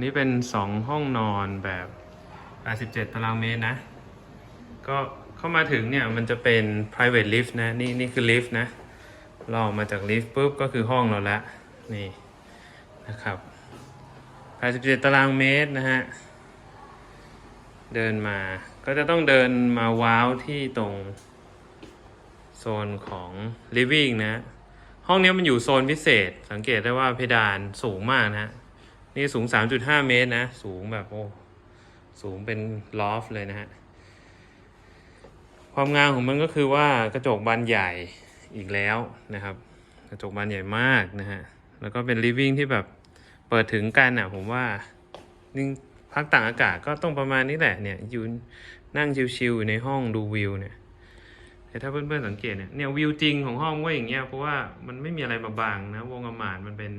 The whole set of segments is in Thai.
นี่เป็นสองห้องนอนแบบ87ตารางเมตรนะ ก็เข้ามาถึงเนี่ยมันจะเป็น private lift นะ นี่นี่คือ lift นะ เราออกมาจากลิฟต์ปุ๊บก็คือห้องเราละ นี่นะครับ87ตารางเมตรนะฮะ เดินมา ก็จะต้องเดินมาว้าวที่ตรงโซนของ living นะ ห้องนี้มันอยู่โซนพิเศษ สังเกตได้ว่าเพดานสูงมากนะ นี่สูง 3.5 เมตรนะ สูงแบบโอ้สูงเป็นลอฟเลยนะฮะ ความงามของมันก็คือว่ากระจกบานใหญ่อีกแล้วนะครับ กระจกบานใหญ่มากนะฮะ แล้วก็เป็น living ที่แบบเปิดถึงกันอะ ผมว่านิ่งพักต่างอากาศก็ต้องประมาณนี้แหละเนี่ยยืนนั่งชิวๆอยู่ในห้องดูวิวเนี่ยแต่ถ้าเพื่อนๆสังเกตเนี่ยเนี่ยวิวจริงของห้องก็อย่างเงี้ยเพราะว่ามันไม่มีอะไรมาบังนะวงอมานมันเป็น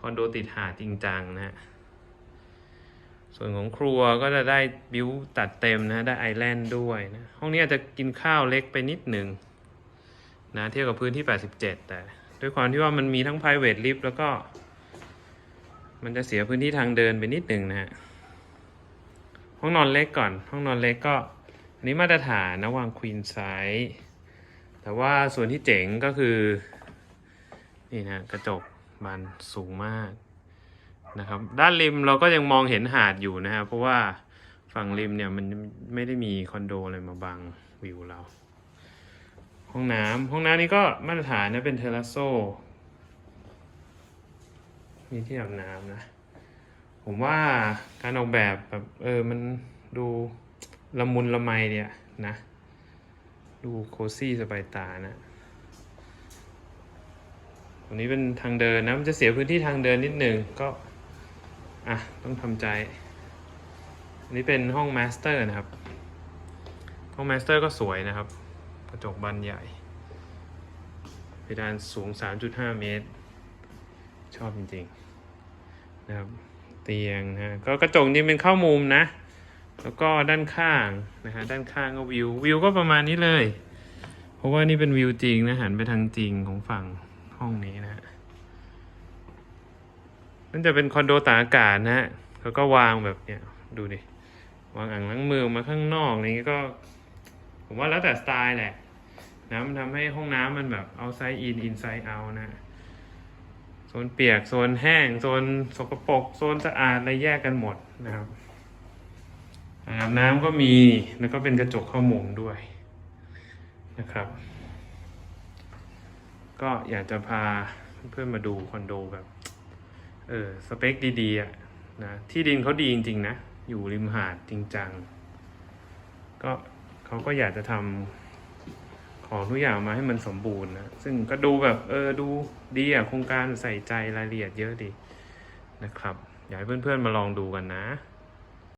คอนโดติดหาดจริงจังนะฮะ ส่วนของครัวก็จะได้บิวตัดเต็มนะได้ไอแลนด์ด้วยนะ ห้องนี้อาจจะกินข้าวเล็กไปนิดหนึ่งนะเทียบกับพื้นที่ 87 แต่ ด้วยความที่ว่ามันมีทั้ง private lift แล้วก็ มันจะเสียพื้นที่ทางเดินไปนิดหนึ่งนะฮะ ห้องนอนเล็กก่อน ห้องนอนเล็กก็ อันนี้มาตรฐานนะวางควีนไซส์แต่ว่าส่วนที่เจ๋งก็คือ นี่นะกระจก บานสูงมากนะครับ ด้านริมเราก็ยังมองเห็นหาดอยู่นะครับเพราะว่าฝั่งริมเนี่ยมันไม่ได้มีคอนโดอะไรมาบังวิวเรา ห้องน้ำห้องน้ำนี้ก็มาตรฐานนะเป็นเทราโซ มีที่อาบน้ำนะ ผมว่าการออกแบบแบบเออมันดูละมุนละไมเนี่ยนะ ดูโคซี่สบายตานะ ตรงนี้เป็นทางเดินนะ มันจะเสียพื้นที่ทางเดินนิดหนึ่งก็ อะ ต้องทำใจ อันนี้เป็นห้องมาสเตอร์นะครับ ห้องมาสเตอร์ก็สวยนะครับ กระจกบานใหญ่ เพดานสูง 3.5 เมตร ชอบจริงๆ นะครับ เตียงนะฮะก็กระจกนี่เป็นเข้ามุมนะ แล้วก็ด้านข้างนะฮะ ด้านข้างก็วิว วิวก็ประมาณนี้เลย เพราะว่านี่เป็นวิวจริงนะหันไปทางจริงของฝั่ง ห้องนี้นะฮะนั่นจะเป็นคอนโดตากอากาศนะฮะเขาก็วางแบบเนี้ยดูดิวางอ่างล้างมือมาข้างนอกอะไรเงี้ก็ ผมว่าแล้วแต่สไตล์แหละนะมันทำให้ห้องน้ำมันแบบเอาไซด์อินอินไซด์เอานะ โซนเปียก โซนแห้ง โซนสกปรกโซนสะอาดอะไรแยกกันหมดนะครับอ่างอาบน้ำก็มีแล้วก็เป็นกระจกเข้ามุมด้วยนะครับ ก็อยากจะพาเพื่อนๆมาดูคอนโดแบบเออสเปคดีๆอะนะที่ดินเขาดีจริงๆนะ อยู่ริมหาดจริงจังก็เขาก็อยากจะทำของทุกอย่างมาให้มันสมบูรณ์นะซึ่งก็ดูแบบเออดูดีอะโครงการใส่ใจรายละเอียดเยอะดีนะครับ อยากให้เพื่อนๆมาลองดูกันนะ